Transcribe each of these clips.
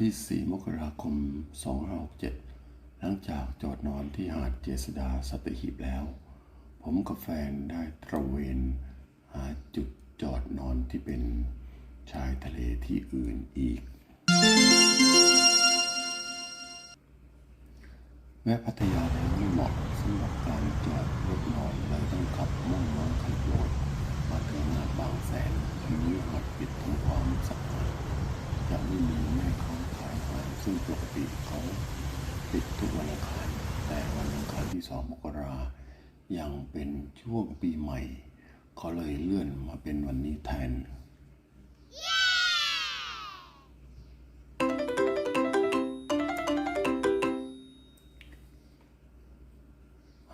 ที่ 4 มกราคม 2567 หลังจากจอดนอนที่หาดเจษดาสัตหีบแล้ว ผมกับแฟนได้ตระเวน หาจุดจอดนอนที่เป็นชายทะเลที่อื่นอีก แม้พัทยายังไม่เหมาะสำหรับการจอดรถนอนเลยต้องขับมุ่งน้องขันโดดมาถึงหาดบางแสนที่หาดปิดทำความสะอาดจะไม่มีแม่ค้ ซึ่งปกติเขาปิดทุกวันอังคารแต่วันอังคารที่สองมกรายังเป็นช่วงปีใหม่เขาเลยเลื่อนมาเป็นวันนี้แทน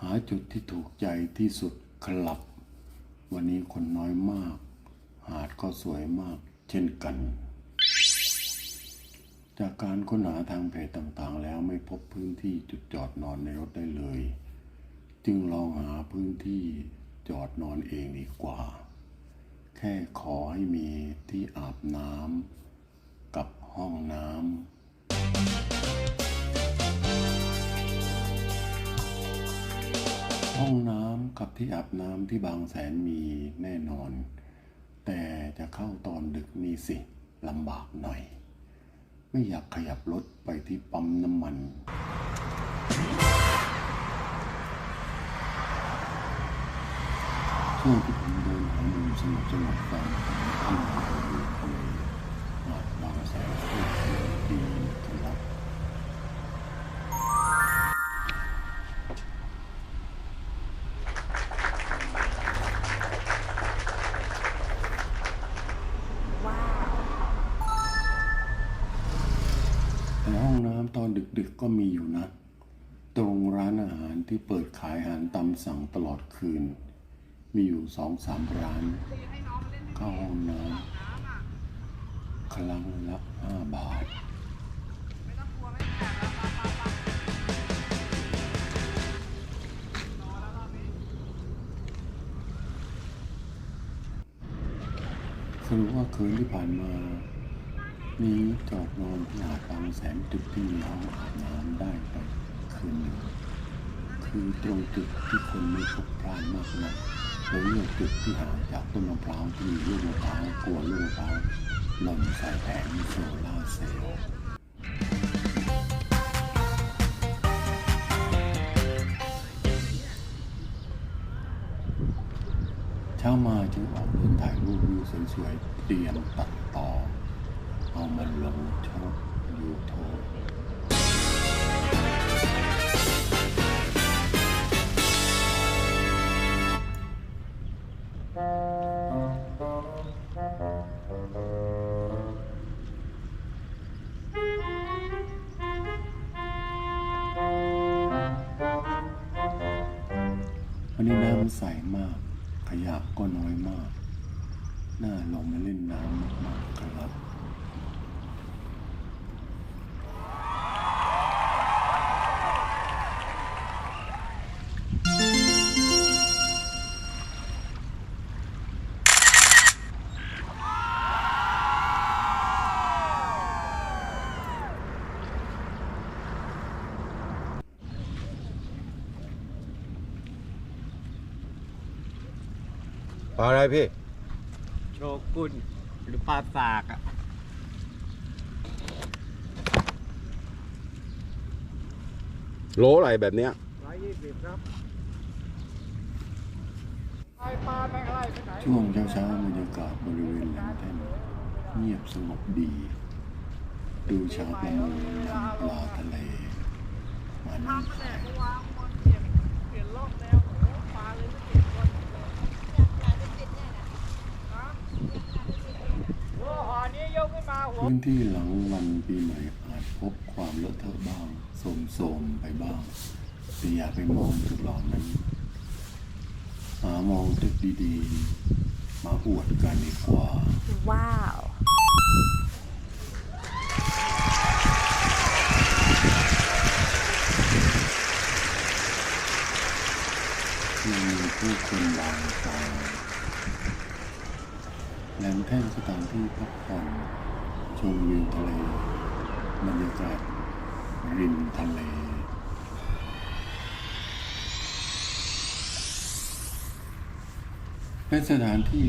หาจุดที่ถูกใจที่สุดครับ วันนี้คนน้อยมาก หาดก็สวยมากเช่นกัน จากการค้นหาทางเพจต่างๆ แล้วไม่พบพื้นที่จุดจอดนอนในรถได้เลย จึงลองหาพื้นที่จอดนอนเองดีกว่า แค่ขอให้มีที่อาบน้ำกับห้องน้ำห้องน้ำกับที่อาบน้ำที่บางแสนมีแน่นอน แต่จะเข้าตอนดึกนี่สิลำบากหน่อย ไม่อยากขยับรถไปที่ปั๊มน้ำมัน ช่วงที่ผมเดินหามุมสงบสงบฟัง ก็มีอยู่นะ ตรงร้านอาหารที่เปิดขายอาหารตามสั่งตลอดคืน มีอยู่สองสามร้าน เข้าห้องน้ำครั้งละห้าบาทสรุปว่าคืนที่ผ่านมา นี้จอดนอนที่หาดบางแสนจุดที่มีห้องอาบน้ำได้ไปคืนหนึ่งคือตรงจุดที่คนไม่พลุกพล่านมากนะเลยเลือกจุดที่ห่างจากต้นมะพร้าวที่มีลูกมะพร้าวกลัวลูกมะพร้าวหล่นใส่แผงโซลาเซลล์เช้ามาจึงออกเดินถ่ายรูปวิวสวยๆเตรียมตัด เอามันลงช่องยูทูบวันนี้น้ำใสมาก ขยะก็น้อยมาก ลาอะไรพี่ โชกุนหรือปลาสากอะโลอะไรแบบเนี้ยร้อยยี่สิบครับไอปลาไม่ไล่ไปไหนช่วงเช้าๆบรรยากาศบริเวณแหลมแท่นเงียบสงบดี ดูชาวประมงนำปลาทะเลมานั่งขาย วางบนเปลี่ยนเปลี่ยนร่องแล้วโอ้โหปลาเลยไม่เปลี่ยนคนเลยฮะโอ้หอนี้ยกขึ้นมาหัว พื้นที่หลังวันปีใหม่อาจพบความเลอะเทอะบ้างโสมๆไปบ้าง แต่อย่าไปมองจุดเหล่านั้น หามองจุดดีๆ มาอวดกันดีกว่า ว้าวยังมีผู้คนบางตาแหลมแท่นสถานที่พักผ่อน ชมวิวทะเล บรรยากาศริมทะเล เป็นสถานที่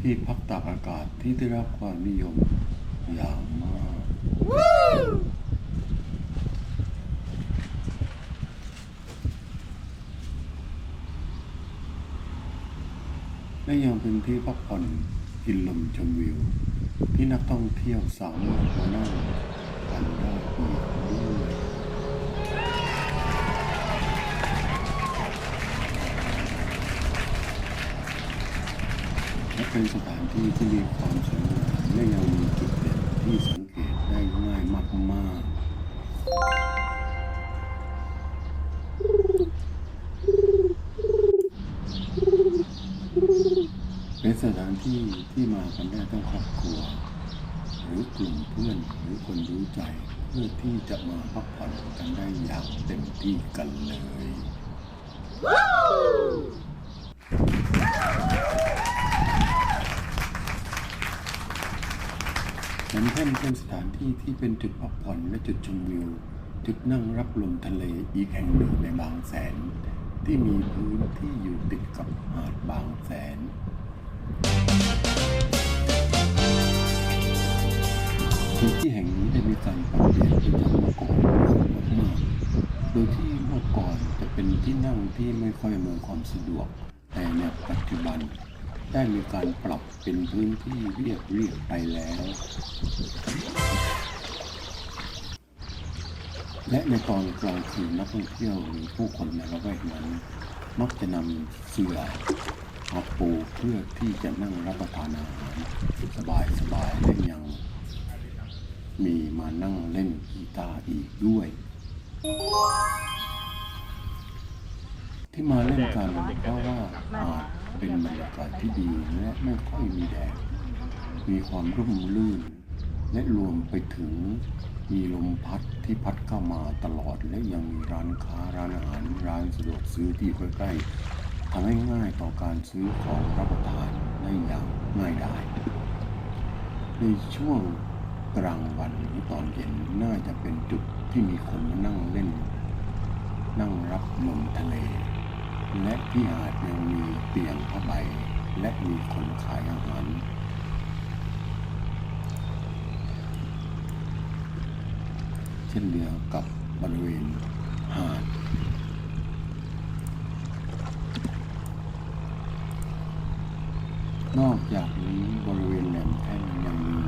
ที่พักตากอากาศที่ได้รับความนิยมอย่างมากและยังเป็นที่พักผ่อนกินลมชมวิว ที่นักท่องเที่ยวสามารถมานั่งกันได้อีกด้วยและเป็นสถานที่ที่มีความสวยงามและยังมีจุดเด่นที่สังเกตได้ง่ายมากๆเป็นสถานที่ที่มากันได้ทั้งครอบครัว หรือกลุ่มเพื่อนหรือคนรู้ใจ เพื่อที่จะมาพักผ่อนกันได้อย่างเต็มที่กันเลยมันแท่นเป็นสถานที่ที่เป็นจุดพักผ่อนและจุดชมวิว จุดนั่งรับลมทะเลอีกแห่งหนึ่งในบางแสน ที่มีพื้นที่อยู่ติดกับหาดบางแสน พื้นที่แห่งนี้ได้มีการปรับเปลี่ยนไปจากเมื่อก่อนมากโดยที่เมื่อก่อนจะเป็นที่นั่งที่ไม่ค่อยอำนวยความสะดวก แต่ในปัจจุบันได้มีการปรับเป็นพื้นที่เรียบเรียบไปแล้ว และในตอนกลางคืนนักท่องเที่ยวหรือผู้คนในละแวกนั้น มักจะนำเสื่อมาปูเพื่อที่จะนั่งรับประทานอาหารสบายสบายๆและยัง มีมานั่งเล่นกีตาร์อีกด้วย ที่มาเล่นกันเพราะว่าอาจเป็นบรรยากาศที่ดีและไม่ค่อยมีแดดมีความร่มรื่น และรวมไปถึงมีลมพัดที่พัดเข้ามาตลอดและยังมีร้านค้าร้านอาหารร้านสะดวกซื้อที่ใกล้ๆทำให้ง่ายต่อการซื้อของรับประทานได้อย่างง่ายดายในช่วง กลางวันหรือตอนเย็นน่าจะเป็นจุดที่มีคนมานั่งเล่น นั่งรับลมทะเล และที่หาดยังมีเตียงผ้าใบ และมีคนขายอาหารเช่นเดียวกับบริเวณหาด นอกจากนี้บริเวณแหลมแท่นยังมี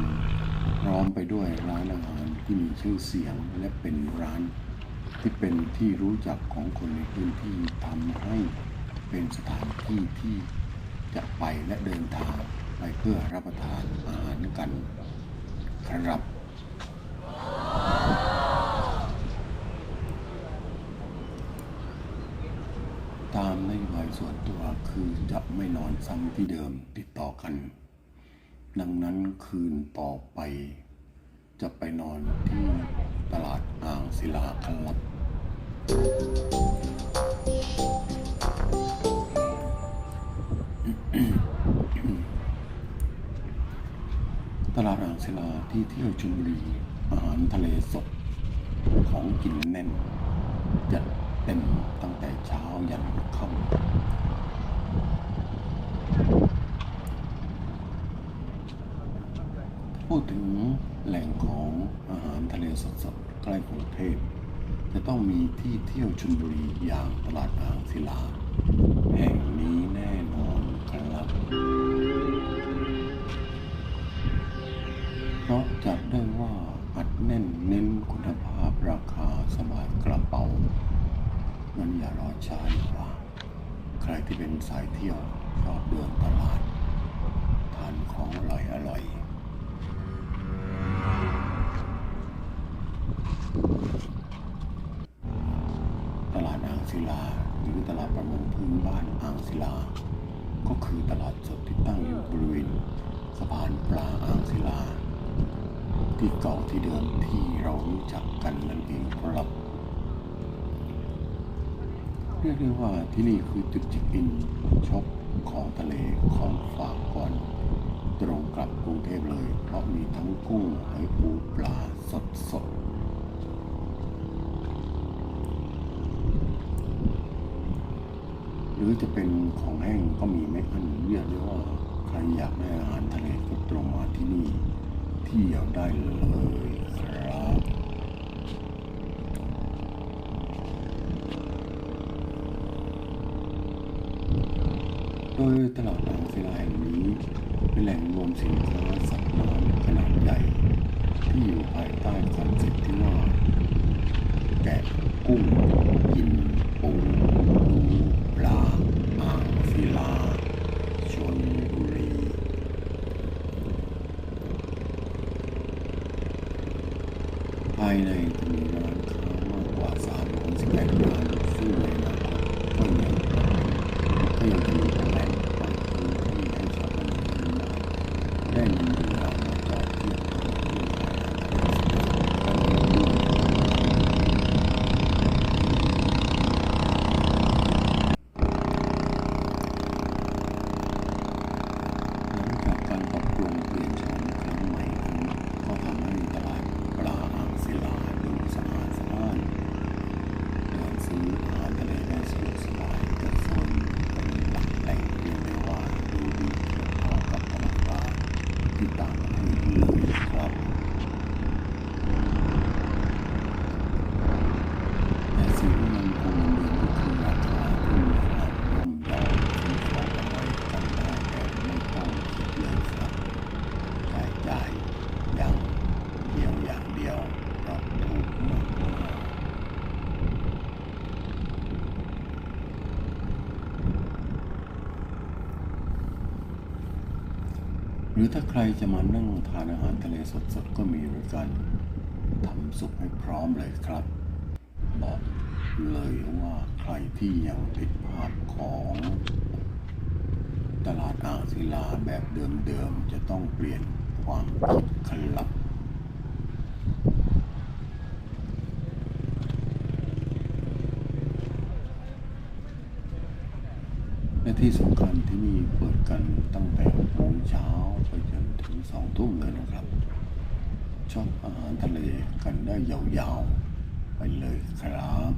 ล้ อมไปด้วยร้านอาหารที่มีชื่อเสียงและเป็นร้านที่เป็นที่รู้จักของคนในพื้นที่ทำให้เป็นสถานที่ที่จะไปและเดินทางไปเพื่อรับประทานอาหารกันครับตามนโยบายส่วนตัวคือจะไม่นอนซ้ำที่เดิมติดต่อกัน ดังนั้นคืนต่อไป จะไปนอนที่ตลาดอ่างศิลาครับตลาดอ่างศิลาที่เที่ยวชลบุรีอาหารทะเลสดของกินแน่น จัดเต็มตั้งแต่เช้ายันค่ำ พูดถึงแหล่งของอาหารทะเลสดๆใกล้กรุงเทพจะต้องมีที่เที่ยวชลบุรีอย่างตลาดอ่างศิลา แห่งนี้ นบ้านอ่างศิลา ก็คือตลาดสดที่ตั้งอยู่บริเวณสะพานปลาอ่างศิลา ที่เก่าที่เดิมที่เรารู้จักกันนั่นเองครับเรียกได้ว่าที่นี่คือจุดเช็คอินช็อปของทะเลของฝากก่อนตรงกลับกรุงเทพเลย เพราะมีทั้งกุ้งหอยปูปลาสดสดๆ หรือจะเป็นของแห้งก็มีไม่อันเรียกได้ว่าใครอยากได้อาหารทะเลก็ตรงมาที่นี่ที่ยวได้เลยครับโดยตลาดอ่างศิลาแห่งนี้เป็นแหล่งรวมสินค้าสัตว์น้ำขนาดใหญ่ ที่อยู่ภายใต้คอนเซ็ปต์ที่ว่าแกะกุ้งกินปู 99 รือถ้าใครจะมานั่งทานอาหารทะเลสดๆ ก็มีบริการทำสุกให้พร้อมเลยครับ บอกเลยว่าใครที่ยังติดภาพของตลาดอ่างศิลาแบบเดิมๆ จะต้องเปลี่ยนความคิดครับ และที่สำคัญที่นี่เปิดกันตั้งแต่โมงเช้าไปจนถึงสองทุ่มเลยนะครับชอบอาหารทะเลกันได้ยาวๆ ไปเลยครับ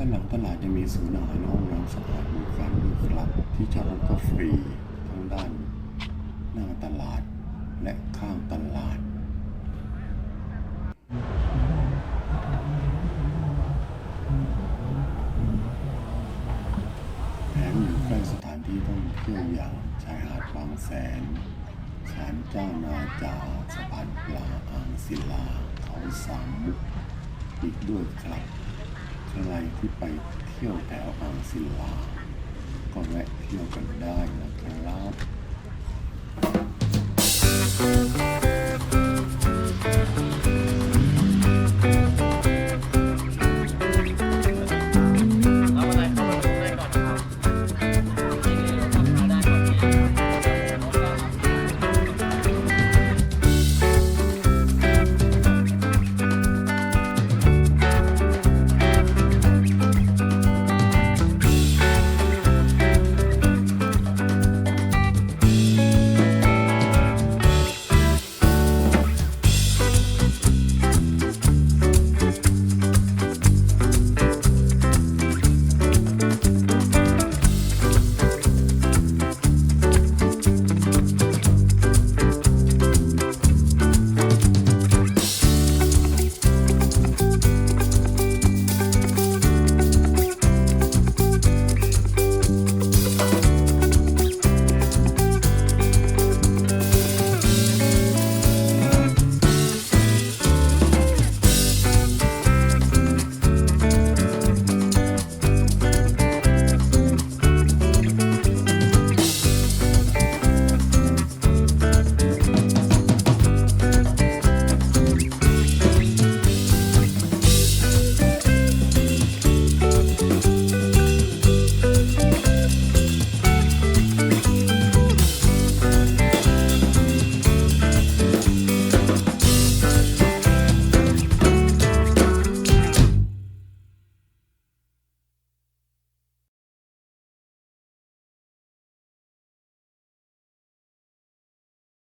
ด้านหลังตลาดยังมีศูนย์อาหารห้องน้ำสะอาดบริการด้วยครับที่จอดรถก็ฟรีทั้งด้านหน้าตลาดและข้างตลาดแถมอยู่ใกล้สถานที่ท่องเที่ยวอย่างชายหาดบางแสนศาลเจ้านาจาสะพานปลาอ่างศิลาเขาสามมุกอีกด้วยครับ ใครที่ไปเที่ยวแถวอ่างศิลา ก็แวะเที่ยวกันได้นะครับ